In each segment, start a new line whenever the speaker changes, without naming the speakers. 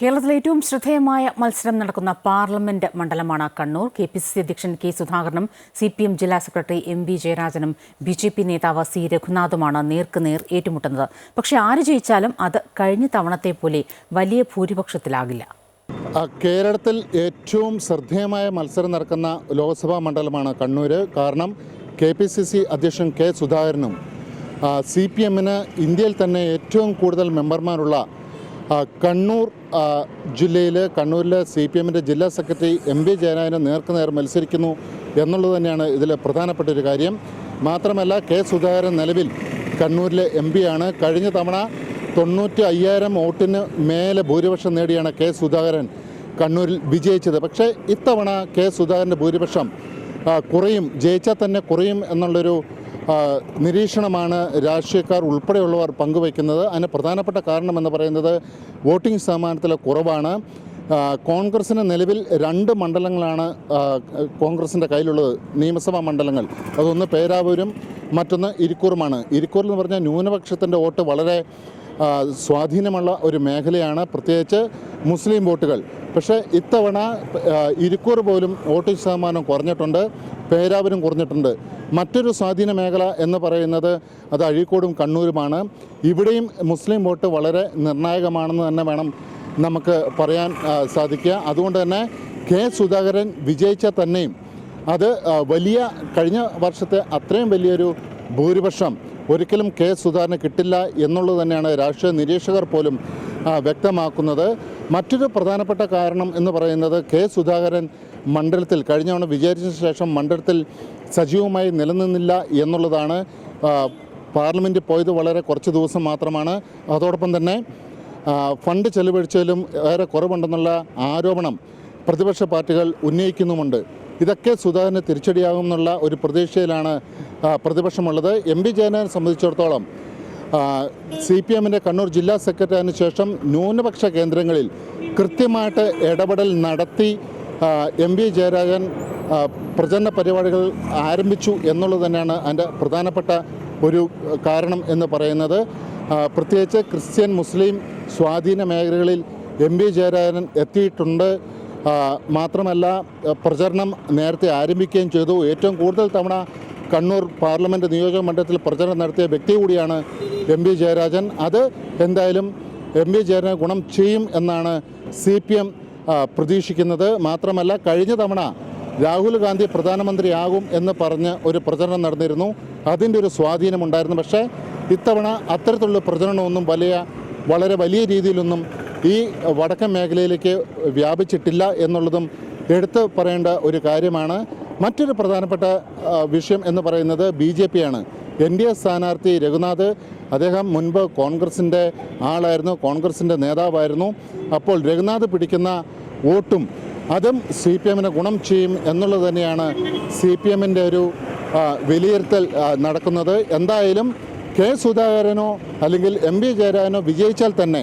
കേരളത്തിലെ ഏറ്റവും ശ്രദ്ധേയമായ മത്സരം നടക്കുന്ന പാർലമെന്റ് മണ്ഡലമാണ് Kannur. K P C C അധ്യക്ഷൻ കെ സുധാകരനും സി പി എം ജില്ലാ സെക്രട്ടറി എം വി ജയരാജനും ബി ജെ പി നേതാവ് സി രഘുനാഥുമാണ് നേർക്കുനേർ ഏറ്റുമുട്ടുന്നത്. പക്ഷേ ആര് ജയിച്ചാലും അത് കഴിഞ്ഞ തവണത്തെ പോലെ വലിയ ഭൂരിപക്ഷത്തിലാകില്ല.
കേരളത്തിൽ ഏറ്റവും ശ്രദ്ധേയമായ മത്സരം നടക്കുന്ന ലോക്സഭാ മണ്ഡലമാണ് കണ്ണൂർ കാരണം കെ പി സി സി അധ്യക്ഷൻ കെ സുധാകരനും സി പി എമ്മിന് ഇന്ത്യയിൽ തന്നെ ഏറ്റവും കൂടുതൽ മെമ്പർമാരുള്ള കണ്ണൂർ ജില്ലയിൽ കണ്ണൂരിലെ സി പി എമ്മിന്റെ ജില്ലാ സെക്രട്ടറി എം വി ജയരാജന് നേർക്കുനേർ മത്സരിക്കുന്നു എന്നുള്ളത് തന്നെയാണ് ഇതിൽ പ്രധാനപ്പെട്ട ഒരു കാര്യം. മാത്രമല്ല കെ സുധാകരൻ നിലവിൽ കണ്ണൂരിലെ എം ആണ് കഴിഞ്ഞ തവണ തൊണ്ണൂറ്റി അയ്യായിരം വോട്ടിന് മേലെ ഭൂരിപക്ഷം നേടിയാണ് കെ സുധാകരൻ കണ്ണൂരിൽ വിജയിച്ചത്. പക്ഷേ ഇത്തവണ കെ സുധാകരന്റെ ഭൂരിപക്ഷം കുറയും ജയിച്ചാൽ തന്നെ കുറയും എന്നുള്ളൊരു നിരീക്ഷണമാണ് രാഷ്ട്രീയക്കാർ ഉൾപ്പെടെയുള്ളവർ പങ്കുവയ്ക്കുന്നത്. അതിന് പ്രധാനപ്പെട്ട കാരണം എന്ന് പറയുന്നത് വോട്ടിംഗ് ശതമാനത്തിലെ കുറവാണ്. കോൺഗ്രസിന് നിലവിൽ രണ്ട് മണ്ഡലങ്ങളാണ് കോൺഗ്രസിന്റെ കയ്യിലുള്ളത്. നിയമസഭാ മണ്ഡലങ്ങൾ. അതൊന്ന് പേരാവൂരും മറ്റൊന്ന് ഇരിക്കൂറുമാണ്. ഇരിക്കൂർ എന്ന് പറഞ്ഞാൽ ന്യൂനപക്ഷത്തിന്റെ വോട്ട് വളരെ സ്വാധീനമുള്ള ഒരു മേഖലയാണ് പ്രത്യേകിച്ച് മുസ്ലിം വോട്ടുകൾ. പക്ഷേ ഇത്തവണ ഇരുക്കൂർ പോലും വോട്ട് ശതമാനം കുറഞ്ഞിട്ടുണ്ട് പേരാവരും കുറഞ്ഞിട്ടുണ്ട്. മറ്റൊരു സ്വാധീന മേഖല എന്ന് പറയുന്നത് അത് അഴീക്കോടും കണ്ണൂരുമാണ്. ഇവിടെയും മുസ്ലിം വോട്ട് വളരെ നിർണായകമാണെന്ന് തന്നെ വേണം നമുക്ക് പറയാൻ സാധിക്കുക. അതുകൊണ്ട് തന്നെ കെ സുധാകരൻ വിജയിച്ച തന്നെയും അത് വലിയ കഴിഞ്ഞ വർഷത്തെ അത്രയും വലിയൊരു ഭൂരിപക്ഷം ഒരിക്കലും കെ സുധാകരന് കിട്ടില്ല എന്നുള്ളത് തന്നെയാണ് രാഷ്ട്രീയ നിരീക്ഷകർ പോലും വ്യക്തമാക്കുന്നത്. മറ്റൊരു പ്രധാനപ്പെട്ട കാരണം എന്ന് പറയുന്നത് കെ സുധാകരൻ മണ്ഡലത്തിൽ കഴിഞ്ഞ തവണ വിചാരിച്ച ശേഷം മണ്ഡലത്തിൽ സജീവമായി നിലനിന്നില്ല എന്നുള്ളതാണ് പാർലമെന്റ് പോയത് വളരെ കുറച്ച് ദിവസം മാത്രമാണ്. അതോടൊപ്പം തന്നെ ഫണ്ട് ചെലവഴിച്ചതിലും ഏറെ കുറവുണ്ടെന്നുള്ള ആരോപണം പ്രതിപക്ഷ പാർട്ടികൾ ഉന്നയിക്കുന്നുമുണ്ട്. ഇതൊക്കെ സുധാകരന് തിരിച്ചടിയാകും എന്നുള്ള ഒരു പ്രതീക്ഷയിലാണ് പ്രതിപക്ഷമുള്ളത്. എം പി ജയനെ സംബന്ധിച്ചിടത്തോളം സി പി എമ്മിന്റെ കണ്ണൂർ ജില്ലാ സെക്രട്ടറിന് ശേഷം ന്യൂനപക്ഷ കേന്ദ്രങ്ങളിൽ കൃത്യമായിട്ട് ഇടപെടൽ നടത്തി എം വി ജയരാജൻ പ്രചരണ പരിപാടികൾ ആരംഭിച്ചു എന്നുള്ളത് തന്നെയാണ് അതിന്റെ പ്രധാനപ്പെട്ട ഒരു കാരണം എന്ന് പറയുന്നത്. പ്രത്യേകിച്ച് ക്രിസ്ത്യൻ മുസ്ലിം സ്വാധീന മേഖലകളിൽ എം വി ജയരാജൻ എത്തിയിട്ടുണ്ട്. മാത്രമല്ല പ്രചരണം നേരത്തെ ആരംഭിക്കുകയും ചെയ്തു. ഏറ്റവും കൂടുതൽ തവണ കണ്ണൂർ പാർലമെന്റ് നിയോജക മണ്ഡലത്തിൽ പ്രചരണം നടത്തിയ വ്യക്തി കൂടിയാണ് എം വി ജയരാജൻ. അത് എന്തായാലും എം വി ജയരാജൻ ഗുണം ചെയ്യും എന്നാണ് സി പി എം പ്രതീക്ഷിക്കുന്നത്. മാത്രമല്ല കഴിഞ്ഞ തവണ രാഹുൽ ഗാന്ധി പ്രധാനമന്ത്രിയാകും എന്ന് പറഞ്ഞ് ഒരു പ്രചരണം നടന്നിരുന്നു. അതിന്റെ ഒരു സ്വാധീനമുണ്ടായിരുന്നു. പക്ഷേ ഇത്തവണ അത്തരത്തിലുള്ള പ്രചരണമൊന്നും വലിയ വളരെ വലിയ രീതിയിലൊന്നും ഈ വടക്കൻ മേഖലയിലേക്ക് വ്യാപിച്ചിട്ടില്ല എന്നുള്ളതും എടുത്തു പറയേണ്ട ഒരു കാര്യമാണ്. മറ്റൊരു പ്രധാനപ്പെട്ട വിഷയം എന്ന് പറയുന്നത് ബി ജെ പി ആണ് എൻ ഡി എ സ്ഥാനാർത്ഥി രഘുനാഥ് അദ്ദേഹം മുൻപ് കോൺഗ്രസിന്റെ ആളായിരുന്നു കോൺഗ്രസിന്റെ നേതാവായിരുന്നു. അപ്പോൾ രഘുനാഥ് പിടിക്കുന്ന വോട്ടും അതും സി പി എമ്മിന് ഗുണം ചെയ്യും എന്നുള്ളത് തന്നെയാണ് സി പി എമ്മിന്റെ ഒരു വിലയിരുത്തൽ നടക്കുന്നത്. എന്തായാലും കെ സുധാകരനോ അല്ലെങ്കിൽ എം വി ജയരാജനോ വിജയിച്ചാൽ തന്നെ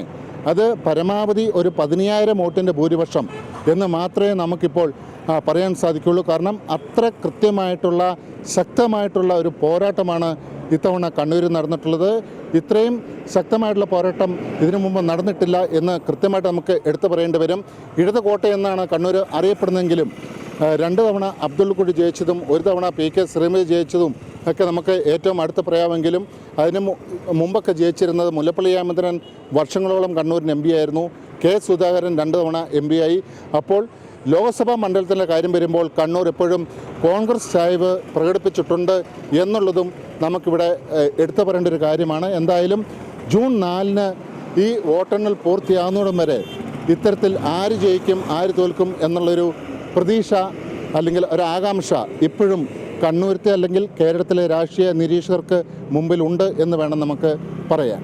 അത് പരമാവധി ഒരു പതിനയ്യായിരം വോട്ടിന്റെ ഭൂരിപക്ഷം എന്ന് മാത്രമേ നമുക്കിപ്പോൾ പറയാൻ സാധിക്കുള്ളൂ കാരണം അത്ര കൃത്യമായിട്ടുള്ള ശക്തമായിട്ടുള്ള ഒരു പോരാട്ടമാണ് ഇത്തവണ കണ്ണൂരിൽ നടന്നിട്ടുള്ളത്. ഇത്രയും ശക്തമായിട്ടുള്ള പോരാട്ടം ഇതിനു മുമ്പ് നടന്നിട്ടില്ല എന്ന് കൃത്യമായിട്ട് നമുക്ക് എടുത്തു പറയേണ്ടി വരും. ഇടത് കോട്ട എന്നാണ് കണ്ണൂർ അറിയപ്പെടുന്നതെങ്കിലും രണ്ട് തവണ അബ്ദുൾ കുടി ജയിച്ചതും ഒരു തവണ പി കെ ശ്രീമതി ജയിച്ചതും ഒക്കെ നമുക്ക് ഏറ്റവും അടുത്ത് പറയാമെങ്കിലും അതിന് മുമ്പൊക്കെ ജയിച്ചിരുന്നത് മുല്ലപ്പള്ളി രാമചന്ദ്രൻ വർഷങ്ങളോളം കണ്ണൂരിന് എം ആയിരുന്നു. കെ സുധാകരൻ രണ്ട് തവണ എം ആയി. അപ്പോൾ ലോക്സഭാ മണ്ഡലത്തിന്റെ കാര്യം വരുമ്പോൾ കണ്ണൂർ എപ്പോഴും കോൺഗ്രസ് ചായ്വ് പ്രകടിപ്പിച്ചിട്ടുണ്ട് എന്നുള്ളതും നമുക്കിവിടെ എടുത്തു പറയേണ്ട ഒരു കാര്യമാണ്. എന്തായാലും ജൂൺ നാലിന് ഈ വോട്ടെണ്ണൽ പൂർത്തിയാകുന്നതും വരെ ഇത്തരത്തിൽ ആര് ജയിക്കും ആര് തോൽക്കും എന്നുള്ളൊരു പ്രതീക്ഷ അല്ലെങ്കിൽ ഒരാകാംക്ഷ ഇപ്പോഴും കണ്ണൂരത്തെ അല്ലെങ്കിൽ കേരളത്തിലെ രാഷ്ട്രീയ നിരീക്ഷകർക്ക് മുമ്പിലുണ്ട് എന്ന് വേണം നമുക്ക് പറയാൻ.